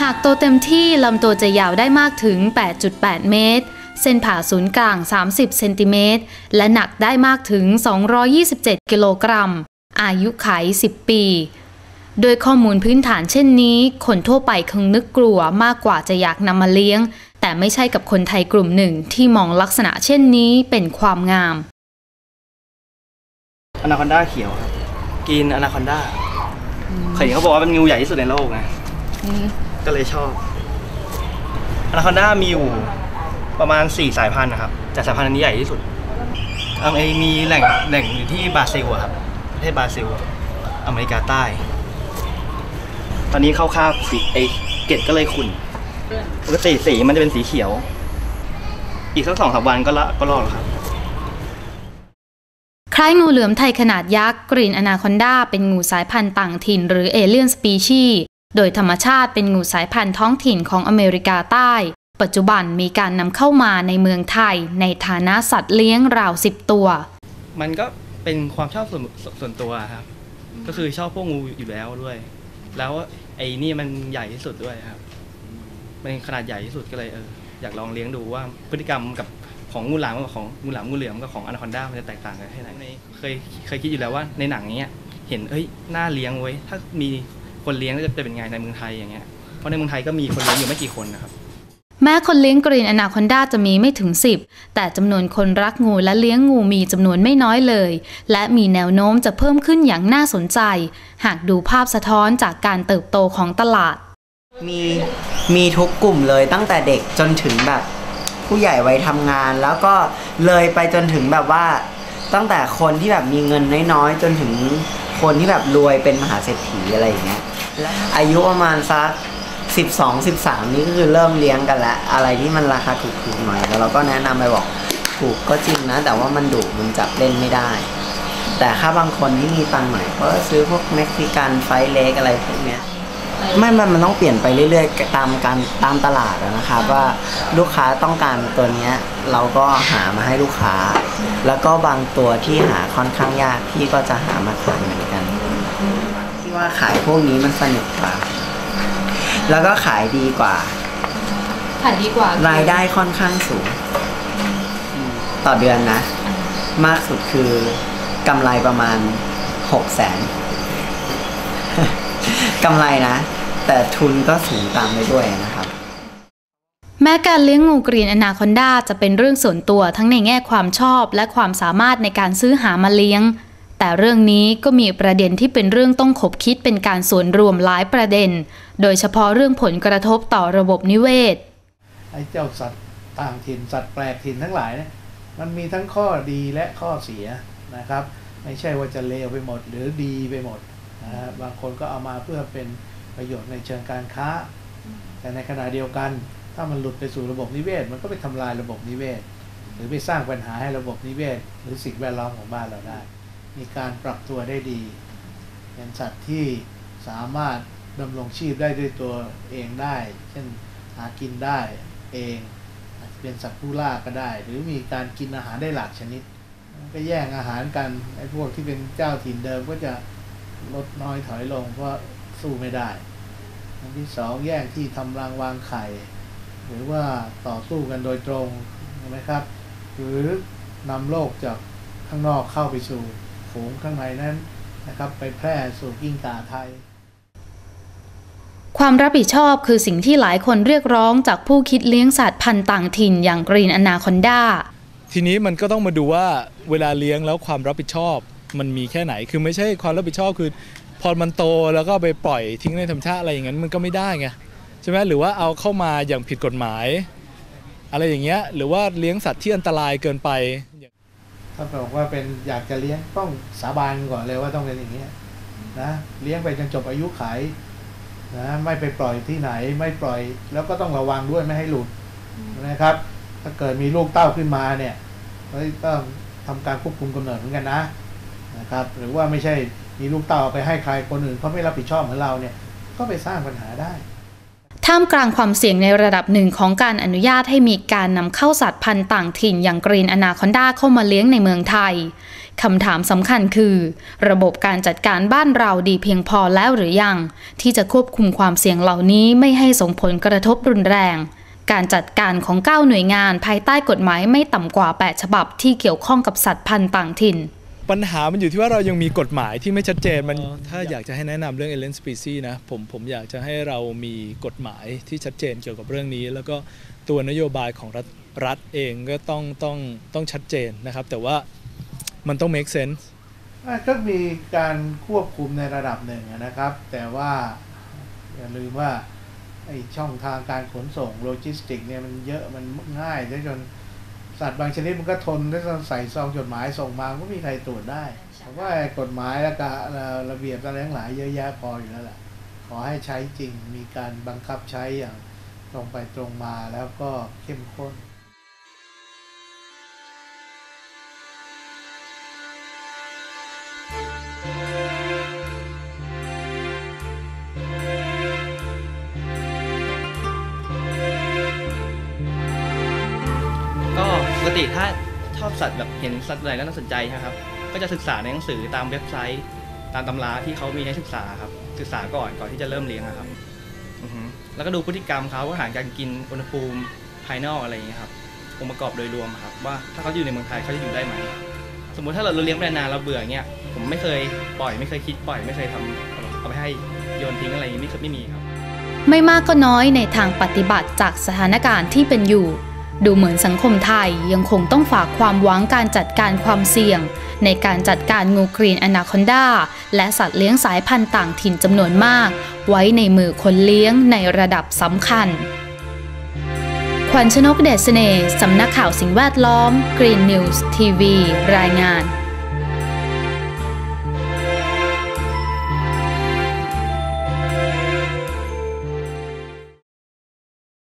หากโตเต็มที่ลำตัวจะยาวได้มากถึง 8.8 เมตร เส้นผ่าศูนย์กลาง 30 เซนติเมตร และหนักได้มากถึง 227 กิโลกรัม อายุขัย10 ปี โดยข้อมูลพื้นฐานเช่นนี้ คนทั่วไปคงนึกกลัวมากกว่าจะอยากนำมาเลี้ยง แต่ไม่ใช่กับคนไทยกลุ่มหนึ่งที่มองลักษณะเช่นนี้เป็นความงาม อนาคอนด้าเขียวครับ กินอนาคอนด้าเคยเห็นเขาบอกว่าเป็นงูใหญ่ที่สุดในโลกไง ก็เลยชอบอนาคอนด้ามีอยู่ประมาณ 4 สายพันธุ์นะครับ แต่สายพันธุ์อันนี้ใหญ่ที่สุดอเมริมีแหล่งแหล่งอยู่ที่บราซิลครับประเทศบราซิล อเมริกาใต้ ตอนนี้เข้าค่าสีไอเกล็ดก็เลยขุ่นปกติสีมันจะเป็นสีเขียว อีกสักสองสามวันก็ละก็รอดแล้วครับคล้ายงูเหลือมไทยขนาดยักษ์กรีนอนาคอนดาเป็นงูสายพันธุ์ต่างถิ่น หรือเอเลียนสปีชี โดยธรรมชาติเป็นงูสายพันธุ์ท้องถิ่นของอเมริกาใต้ ปัจจุบันมีการนำเข้ามาในเมืองไทย ในฐานะสัตว์เลี้ยงราวสิบตัว มันก็เป็นความชอบส่วนส่วนตัวครับ ก็คือชอบพวกงูอยู่แล้วด้วย แล้วไอ้นี่มันใหญ่ที่สุดด้วยครับ มันขนาดใหญ่ที่สุดก็เลยเอออยากลองเลี้ยงดูว่าพฤติกรรมกับของงูหลามกับของงูหลามงูเหลือมกับของอนาคอนด้ามันจะแตกต่างกันแค่ไหนในเคยเคยคิดอยู่แล้วว่าในหนังเนี้ย เห็นเอ้ยน่าเลี้ยงไว้ยถ้ามี คนเลี้ยงก็จะเป็นไงในเมืองไทยอย่างเงี้ยเพราะในเมืองไทยก็มีคนเลี้ยงอยู่ไม่กี่คนนะครับแม้คนเลี้ยงกรีนอนาคอนดาจะมีไม่ถึง 10 แต่จำนวนคนรักงูและเลี้ยงงูมีจำนวนไม่น้อยเลย และมีแนวโน้มจะเพิ่มขึ้นอย่างน่าสนใจ หากดูภาพสะท้อนจากการเติบโตของตลาด มีมีทุกกลุ่มเลยตั้งแต่เด็กจนถึงแบบ ผู้ใหญ่ไว้ทำงาน แล้วก็เลยไปจนถึงแบบว่า ตั้งแต่คนที่แบบมีเงินน้อยๆจนถึงคนที่แบบรวยเป็นมหาเศรษฐีอะไรอย่างเงี้ยและ อายุประมาณสัก12 13นี่ก็คือเริ่มเลี้ยงกันแล้ว อะไรที่มันราคาถูกๆหน่อยแล้วเราก็แนะนำไปบอกถูกก็จริงนะ แต่ว่ามันดุมันจับเล่นไม่ได้ แต่ถ้าบางคนที่มีตังค์หน่อยก็ซื้อพวกเม็กซิกันไฟเล็กอะไรพวกเนี้ยไม่มันมันต้องเปลี่ยนไปเรื่อยๆ ตามการตามตลาดนะครับว่าลูกค้าต้องการตัวเนี้ยเราก็หามาให้ลูกค้า แล้วก็บางตัวที่หาค่อนข้างยากพี่ก็จะหามาขายเหมือนกัน ว่าขายพวกนี้มันสนุกกว่า แล้วก็ขายดีกว่า ขายดีกว่ารายได้ค่อนข้างสูง ต่อเดือนนะ มากสุดคือกำไรประมาณหกแสนกำไรนะ แต่ทุนก็สูงตามไปด้วยนะครับแม้การเลี้ยงงูกรีนอนาคอนดาจะเป็นเรื่องส่วนตัวทั้งในแง่ความชอบและความสามารถในการซื้อหามาเลี้ยง แต่เรื่องนี้ก็มีประเด็นที่เป็นเรื่องต้องขบคิดเป็นการส่วนรวมหลายประเด็น โดยเฉพาะเรื่องผลกระทบต่อระบบนิเวศ ไอ้เจ้าสัตว์ต่างถิ่นสัตว์แปลกถิ่นทั้งหลายเนี่ยมันมีทั้งข้อดีและข้อเสียนะครับ ไม่ใช่ว่าจะเลวไปหมดหรือดีไปหมดนะฮะบางคนก็เอามาเพื่อเป็นประโยชน์ในเชิงการค้า แต่ในขณะเดียวกัน ถ้ามันหลุดไปสู่ระบบนิเวศ มันก็ไปทำลายระบบนิเวศ หรือไปสร้างปัญหาให้ระบบนิเวศ หรือสิ่งแวดล้อมของบ้านเราได้ มีการปรับตัวได้ดี เป็นสัตว์ที่สามารถดำรงชีพได้ด้วยตัวเองได้ เช่นหากินได้เองเป็นสัตว์ผู้ล่าก็ได้ หรือมีการกินอาหารได้หลากชนิด ก็แย่งอาหารกันไอ้พวกที่เป็นเจ้าถิ่นเดิมก็จะลดน้อยถอยลงเพราะสู้ไม่ได้อันที่สองแย่งที่ทำรังวางไข่ หรือว่าต่อสู้กันโดยตรงใช่ไหมครับ หรือนำโรคจากข้างนอกเข้าไปสู่ ฝูงข้างในนั้นนะครับไปแพร่สู่กิ้งก่าไทย ความรับผิดชอบคือสิ่งที่หลายคนเรียกร้องจากผู้คิดเลี้ยงสัตว์พันธุ์ต่างถิ่นอย่างกรีนอนาคอนดาทีนี้มันก็ต้องมาดูว่าเวลาเลี้ยงแล้วความรับผิดชอบมันมีแค่ไหน คือไม่ใช่ความรับผิดชอบคือ พอมันโตแล้วก็ไปปล่อยทิ้งในธรรมชาติอะไรอย่างนั้นมันก็ไม่ได้ไงใช่ไหมหรือว่าเอาเข้ามาอย่างผิดกฎหมาย อะไรอย่างเงี้ยหรือว่าเลี้ยงสัตว์ที่อันตรายเกินไป ถ้าบอกว่าเป็นอยากจะเลี้ยงต้องสาบานก่อนเลยว่าต้องเป็นอย่างนี้ยนะเลี้ยงไปจนจบอายุขายนะไม่ไปปล่อยที่ไหนไม่ปล่อย แล้วก็ต้องระวังด้วยไม่ให้หลุดนะครับ ถ้าเกิดมีลูกเต้าขึ้นมาเนี่ยต้องทำการควบคุมกำเนิดเหมือนกันนะนะครับ หรือว่าไม่ใช่มีลูกเต้าไปให้ใครคนอื่นเขาไม่รับผิดชอบเหมือนเราเนี่ยก็ไปสร้างปัญหาได้ ท่ามกลางความเสี่ยงในระดับหนึ่งของการอนุญาตให้มีการนำเข้าสัตว์พันธุ์ต่างถิ่นอย่างกรีนอนาคอนดาเข้ามาเลี้ยงในเมืองไทยคำถามสำคัญคือ ระบบการจัดการบ้านเราดีเพียงพอแล้วหรือยัง ที่จะควบคุมความเสี่ยงเหล่านี้ไม่ให้ส่งผลกระทบรุนแรง การจัดการของ 9 หน่วยงานภายใต้กฎหมายไม่ต่ำกว่า 8 ฉบับที่เกี่ยวข้องกับสัตว์พันธุ์ต่างถิ่น ปัญหามันอยู่ที่ว่าเรายังมีกฎหมายที่ไม่ชัดเจนมันถ้าอยากจะให้แนะนำเรื่อง alien species นะผมผมอยากจะให้เรามีกฎหมายที่ชัดเจนเกี่ยวกับเรื่องนี้ แล้วก็ตัวนโยบายของรัฐรัฐเองก็ต้องต้องต้องชัดเจนนะครับ แต่ว่ามันต้อง make sense อะก็มีการควบคุมในระดับหนึ่งนะครับ แต่ว่าอย่าลืมว่าไอช่องทางการขนส่งโลจิสติกเนี่ยมันเยอะมันง่ายได้จน สัตว์บางชนิดมันก็ทนได้จนใส่ซองจดหมายส่งมาก็ไม่มีใครตรวจได้ผมว่ากฎหมายและการระเบียบอะไรทั้งหลายเยอะแยะพออยู่แล้วแหละขอให้ใช้จริงมีการบังคับใช้อย่างตรงไปตรงมาแล้วก็เข้มข้น ปกติถ้าชอบสัตว์แบบเห็นสัตว์อะไรแล้วน่าสนใจนะครับ ก็จะศึกษาในหนังสือตามเว็บไซต์ ตามตำราที่เขามีให้ศึกษาครับ ศึกษาก่อนก่อนที่จะเริ่มเลี้ยงอะครับอือฮึแล้วก็ดูพฤติกรรมเขาอาหารการกินอุณหภูมิภายนอกอะไรอย่างเงี้ยครับองค์ประกอบโดยรวมครับว่าถ้าเขาอยู่ในเมืองไทยเขาจะอยู่ได้ไหมสมมติถ้าเราเลี้ยงไปนานเราเบื่อเงี้ยผมไม่เคยปล่อยไม่เคยคิดปล่อยไม่เคยทำเอาไปให้โยนทิ้งอะไรอย่างงี้ไม่เคยไม่มีครับ ไม่มากก็น้อยในทางปฏิบัติจากสถานการณ์ที่เป็นอยู่ ดูเหมือนสังคมไทยยังคงต้องฝากความหวังการจัดการความเสี่ยง ในการจัดการงูกรีนอนาคอนดาและสัตว์เลี้ยงสายพันธุ์ต่างถิ่นจำนวนมาก ไว้ในมือคนเลี้ยงในระดับสำคัญ ขวัญชนกเดชเสน่ห์สำนักข่าวสิ่งแวดล้อม Green News TV รายงาน